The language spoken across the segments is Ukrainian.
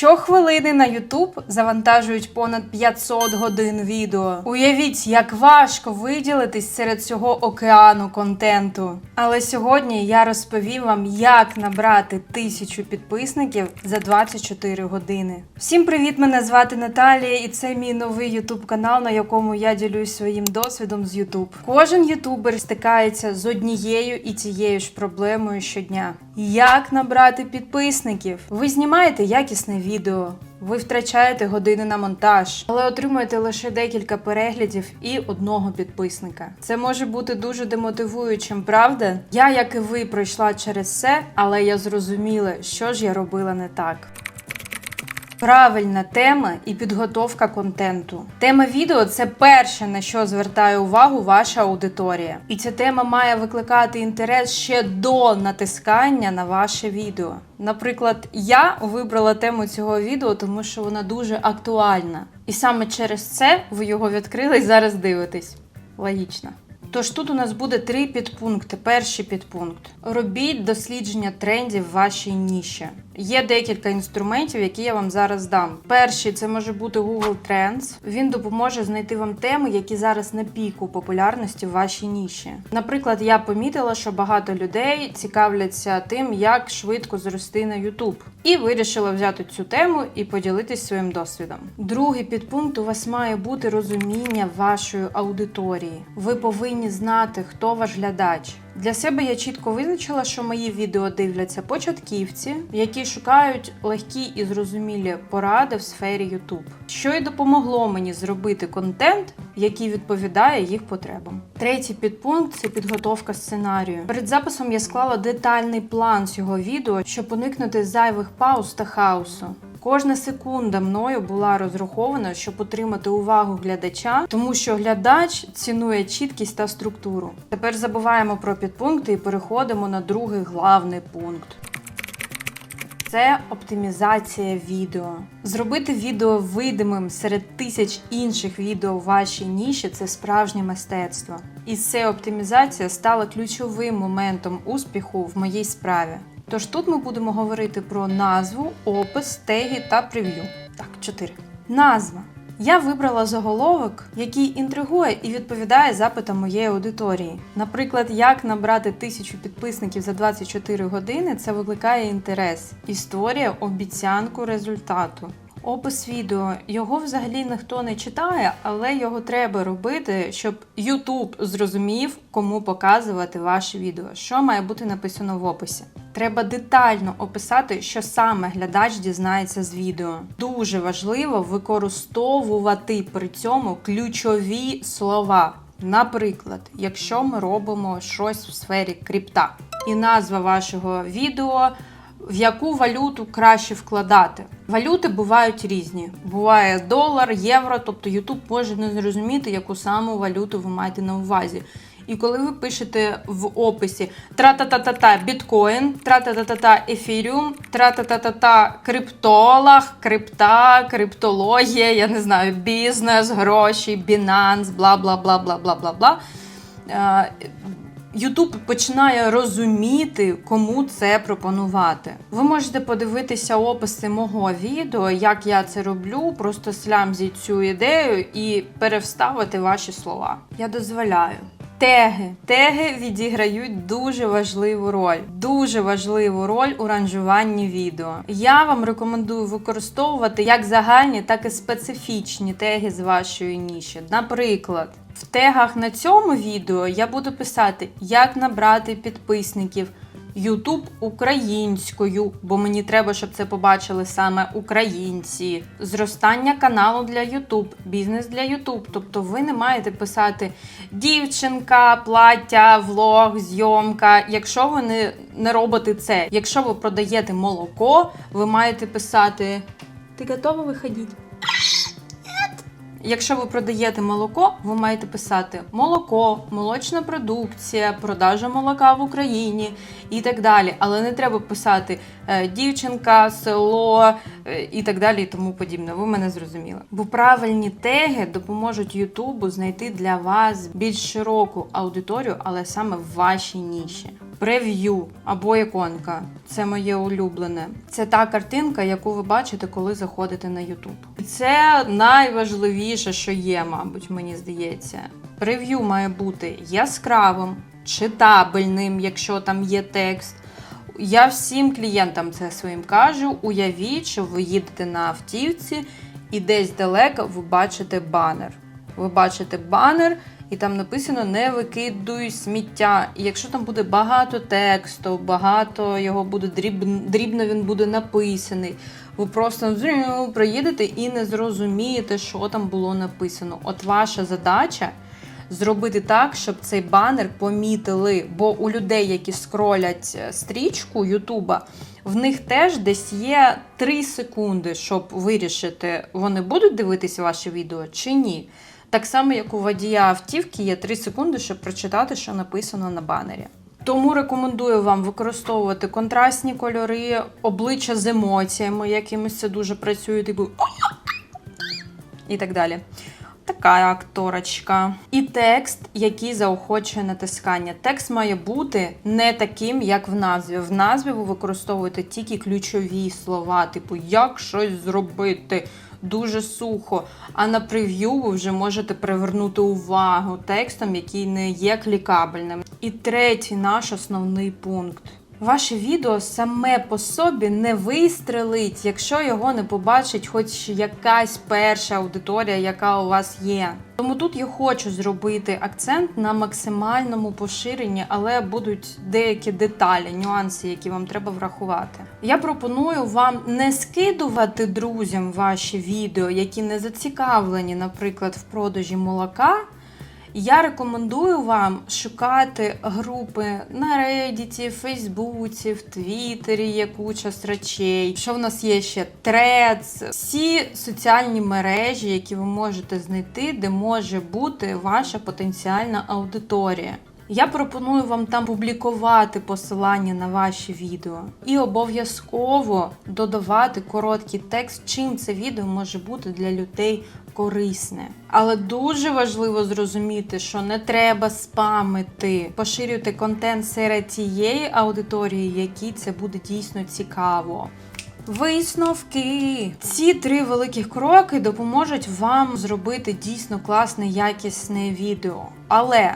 Щохвилини на YouTube завантажують понад 500 годин відео. Уявіть, як важко виділитись серед цього океану контенту. Але сьогодні я розповім вам, як набрати тисячу підписників за 24 години. Всім привіт! Мене звати Наталія, і це мій новий YouTube канал, на якому я ділюсь своїм досвідом з YouTube. Кожен ютубер стикається з однією і тією ж проблемою щодня. Як набрати підписників? Ви знімаєте якісне відео. Ви втрачаєте години на монтаж, але отримуєте лише декілька переглядів і одного підписника. Це може бути дуже демотивуючим, правда? Я, як і ви, пройшла через це, але я зрозуміла, що ж я робила не так. Правильна тема і підготовка контенту. Тема відео це перше, на що звертає увагу ваша аудиторія. І ця тема має викликати інтерес ще до натискання на ваше відео. Наприклад, я вибрала тему цього відео, тому що вона дуже актуальна. І саме через це ви його відкрили і зараз дивитесь. Логічно. Тож тут у нас буде три підпункти. Перший підпункт: робіть дослідження трендів в вашій ніші. Є декілька інструментів, які я вам зараз дам. Перший це може бути Google Trends. Він допоможе знайти вам теми, які зараз на піку популярності в вашій ніші. Наприклад, я помітила, що багато людей цікавляться тим, як швидко зрости на YouTube. І вирішила взяти цю тему і поділитись своїм досвідом. Другий підпункт у вас має бути розуміння вашої аудиторії. Ви повинні знати, хто ваш глядач. Для себе я чітко визначила, що мої відео дивляться початківці, які шукають легкі і зрозумілі поради в сфері YouTube, що й допомогло мені зробити контент, який відповідає їх потребам. Третій підпункт це підготовка сценарію. Перед записом я склала детальний план цього відео, щоб уникнути зайвих пауз та хаосу. Кожна секунда мною була розрахована, щоб отримати увагу глядача, тому що глядач цінує чіткість та структуру. Тепер забуваємо про підпункти і переходимо на другий главний пункт. Це оптимізація відео. Зробити відео видимим серед тисяч інших відео в вашій ніші це справжнє мистецтво. І це оптимізація стала ключовим моментом успіху в моїй справі. Тож тут ми будемо говорити про назву, опис, теги та прев'ю. Так, чотири. Назва. Я вибрала заголовок, який інтригує і відповідає запитам моєї аудиторії. Наприклад, як набрати тисячу підписників за 24 години це викликає інтерес і створює обіцянку результату. Опис відео його взагалі ніхто не читає, але його треба робити, щоб YouTube зрозумів, кому показувати ваше відео, що має бути написано в описі. Треба детально описати, що саме глядач дізнається з відео. Дуже важливо використовувати при цьому ключові слова. Наприклад, якщо ми робимо щось в сфері крипта, і назва вашого відео в яку валюту краще вкладати. Валюти бувають різні. Буває долар, євро, тобто YouTube може не зрозуміти, яку саму валюту ви маєте на увазі. І коли ви пишете в описі тра-та-та-та-та біткоін, тра-та-та-та-та ефіріум, тра-та-та-та-та криптолог, крипта, криптологія, я не знаю, бізнес, гроші, Binance, бла бла бла бла бла бла бла. Ютуб починає розуміти, кому це пропонувати. Ви можете подивитися описи мого відео, як я це роблю, просто слямзіть цю ідею і перевставити ваші слова. Я дозволяю. Теги. Теги відіграють дуже важливу роль. Дуже важливу роль у ранжуванні відео. Я вам рекомендую використовувати як загальні, так і специфічні теги з вашої ніші. Наприклад, в тегах на цьому відео я буду писати, як набрати підписників. Ютуб українською, бо мені треба, щоб це побачили саме українці. Зростання каналу для Ютуб, бізнес для Ютуб. Тобто ви не маєте писати дівчинка, плаття, влог, зйомка. Якщо ви не, не робите це, якщо ви продаєте молоко, ви маєте писати Ти готова виходити? Якщо ви продаєте молоко, ви маєте писати молоко, молочна продукція, продажа молока в Україні і так далі. Але не треба писати е, дівчинка, село е, і так далі, і тому подібне. Ви мене зрозуміли. Бо правильні теги допоможуть Ютубу знайти для вас більш широку аудиторію, але саме в вашій ніші. Прев'ю або іконка. Це моє улюблене. Це та картинка, яку ви бачите, коли заходите на YouTube. І це найважливіше, що є, мабуть, мені здається. Прев'ю має бути яскравим, читабельним, якщо там є текст. Я всім клієнтам це своїм кажу. Уявіть, що ви їдете на автівці і десь далеко ви бачите банер. Ви бачите банер, і там написано не викидуй сміття. І якщо там буде багато тексту, багато його буде дрібно він буде написаний. Ви просто зрю, проїдете і не зрозумієте, що там було написано. От ваша задача зробити так, щоб цей банер помітили. Бо у людей, які скролять е, стрічку Ютуба, в них теж десь є 3 секунди, щоб вирішити, вони будуть дивитися ваше відео чи ні. Так само, як у водія автівки, є 3 секунди, щоб прочитати, що написано на банері. Тому рекомендую вам використовувати контрастні кольори, обличчя з емоціями, якимось це дуже працює, типу і так далі. Така акторочка. І текст, який заохочує натискання. Текст має бути не таким, як в назві. В назві ви використовуєте тільки ключові слова, типу як щось зробити. Дуже сухо. А на прев'ю ви вже можете привернути увагу текстом, який не є клікабельним. І третій наш основний пункт. Ваше відео саме по собі не вистрелить, якщо його не побачить хоч якась перша аудиторія, яка у вас є. Тому тут я хочу зробити акцент на максимальному поширенні, але будуть деякі деталі, нюанси, які вам треба врахувати. Я пропоную вам не скидувати друзям ваші відео, які не зацікавлені, наприклад, в продажі молока. Я рекомендую вам шукати групи на Reddit, Фейсбуці, в Твіттері є куча срачей. Що в нас є ще Трец, Всі соціальні мережі, які ви можете знайти, де може бути ваша потенціальна аудиторія. Я пропоную вам там публікувати посилання на ваші відео і обов'язково додавати короткий текст, чим це відео може бути для людей корисне. Але дуже важливо зрозуміти, що не треба спамити, поширюйте контент серед тієї аудиторії, якій це буде дійсно цікаво. Висновки. Ці три великих кроки допоможуть вам зробити дійсно класне, якісне відео. Але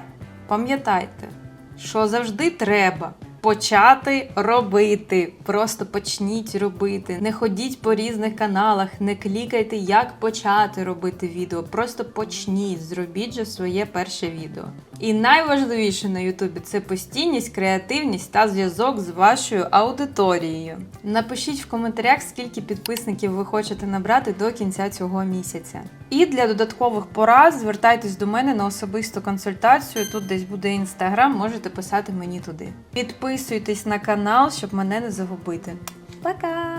пам'ятайте, що завжди треба почати робити. Просто почніть робити. Не ходіть по різних каналах, не клікайте, як почати робити відео. Просто почніть, зробіть же своє перше відео. І найважливіше на Ютубі це постійність, креативність та зв'язок з вашою аудиторією. Напишіть в коментарях, скільки підписників ви хочете набрати до кінця цього місяця. І для додаткових порад звертайтесь до мене на особисту консультацію. Тут десь буде інстаграм, можете писати мені туди. Підписуйтесь на канал, щоб мене не загубити. Пока!